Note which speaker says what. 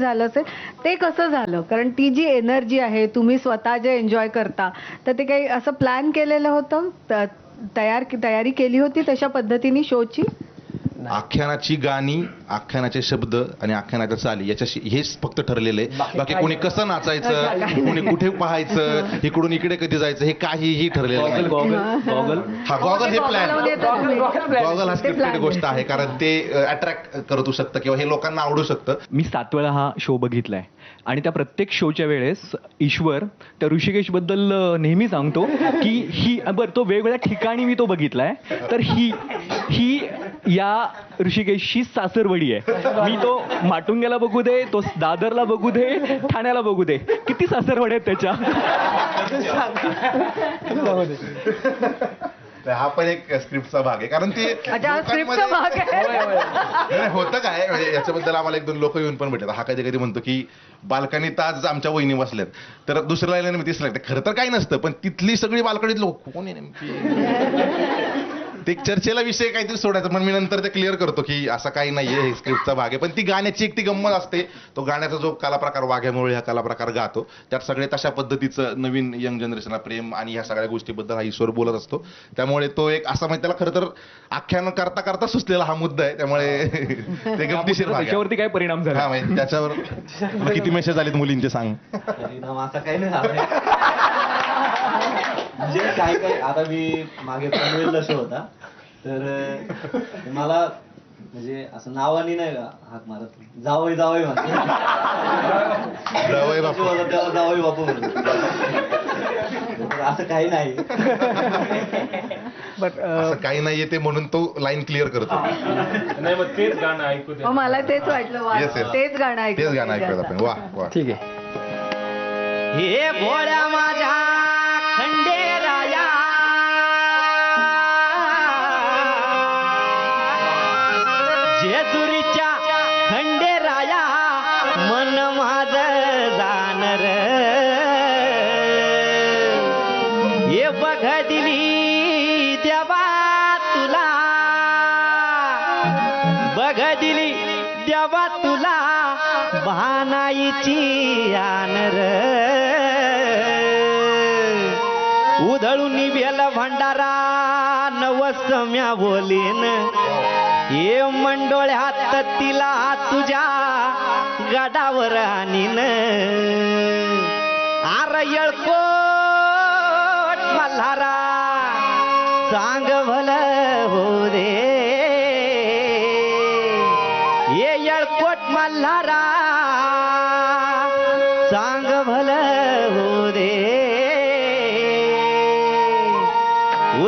Speaker 1: झालं असेल ते कसं झालं? कारण ती जी एनर्जी आहे तुम्ही स्वतः जे एन्जॉय करता तर ते काही असं प्लॅन केलेलं होतं? तयार तयारी केली होती तशा पद्धतीने शोची?
Speaker 2: आख्यानाची गाणी आख्यानाचे शब्द आणि आख्यानाच्या चाली याच्याशी हेच फक्त ठरलेलं आहे.
Speaker 3: बाकी
Speaker 2: कोणी. कसं नाचायचं कोणी कुठे पाहायचं इकडून इकडे कधी जायचं हे काहीही ठरलेलं
Speaker 3: गॉगल
Speaker 2: नाही.
Speaker 3: गॉगल गॉगल
Speaker 2: हा गॉगल हे प्लॅन. गॉगल हा स्क्रिप्टेड
Speaker 1: plan
Speaker 2: गोष्ट आहे कारण ते अट्रॅक्ट करत शकतं किंवा हे लोकांना आवडू शकतं.
Speaker 4: मी सात वेळा हा शो बघितलाय. आणि त्या प्रत्येक शोच्या वेळेस ईश्वर त्या ऋषिकेशबद्दल नेहमी सांगतो की ही बरं तो वेगवेगळ्या ठिकाणी मी तो बघितलाय. तर ही ही या ऋषिकेशची सासरवडी आहे. मी तो माटुंग्याला बघू दे तो दादरला बघू दे ठाण्याला बघू दे. किती सासरवड्या आहेत त्याच्या?
Speaker 2: हा पण एक स्क्रिप्टचा भाग आहे. कारण ते होतं काय? म्हणजे याच्याबद्दल आम्हाला एक दोन लोक येऊन पण भेटतात. हा कधी कधी म्हणतो की बालकणीत आज आमच्या वहिनी बसल्यात. तर दुसऱ्या लाईन मी तिसऱ्या लागते खरं तर काही नसतं पण तिथली सगळी बालकणीत लोक कोण आहे नेमकी? ते चर्चेला विषय काहीतरी सोडायचा पण मी नंतर ते क्लिअर करतो की असं काही नाहीये हे स्क्रिप्टचा भाग आहे. पण ती गाण्याची एक ती गंमत असते. तो गाण्याचा जो कलाप्रकार वाघ्यामुळे हा कलाप्रकार गातो त्यात सगळे तशा पद्धतीचं नवीन यंग जनरेशनला प्रेम आणि ह्या सगळ्या गोष्टीबद्दल हा ईश्वर बोलत असतो. त्यामुळे तो एक असा म्हणजे त्याला खरं तर आख्यान करता करता सुचलेला हा मुद्दा आहे. त्यामुळे ते गमतीशीर भाग आहे.
Speaker 4: त्याच्यावरती काय परिणाम
Speaker 2: हा
Speaker 4: झाला
Speaker 2: म्हणजे त्याच्यावर तुला किती मेसेज आलेत मुलींचे सांग.
Speaker 5: परिणाम असा काही नाही झाला. म्हणजे काय काय आता मी मागे पनवेलला शो होता. तर मला म्हणजे असं नावानी नाही का हाक मारत जावई जावई म्हणतो
Speaker 2: जावई बापू.
Speaker 5: होता तेव्हा जावई बापू म्हणतो असं काही नाही.
Speaker 1: बट
Speaker 2: असं काही नाहीये ते म्हणून तो लाईन क्लिअर करतो.
Speaker 6: नाही मग तेच गाणं ऐकू दे.
Speaker 1: मला तेच वाटलं वा
Speaker 2: Yes, yes.
Speaker 1: तेच गाणं ऐकलं
Speaker 2: तेच गाणं ऐकूयात आपण. वा वा
Speaker 3: ठीक आहे.
Speaker 7: हे भोळ्या माझ्या खंडेराया. जेजुरीच्या खंडेराया मन माझ जाणर. ये बघ दिली देवा तुला. बघ दिली देवा तुला. बहानाईची आनर. उधळून वेल भंडारा नवसम्या बोलीन. ये मंडोळ्यात तिला तुझ्या गडावर आणीन. आर येळकोट मल्हारा सांग भल हो रे. ये येळकोट मल्हारा सांग भल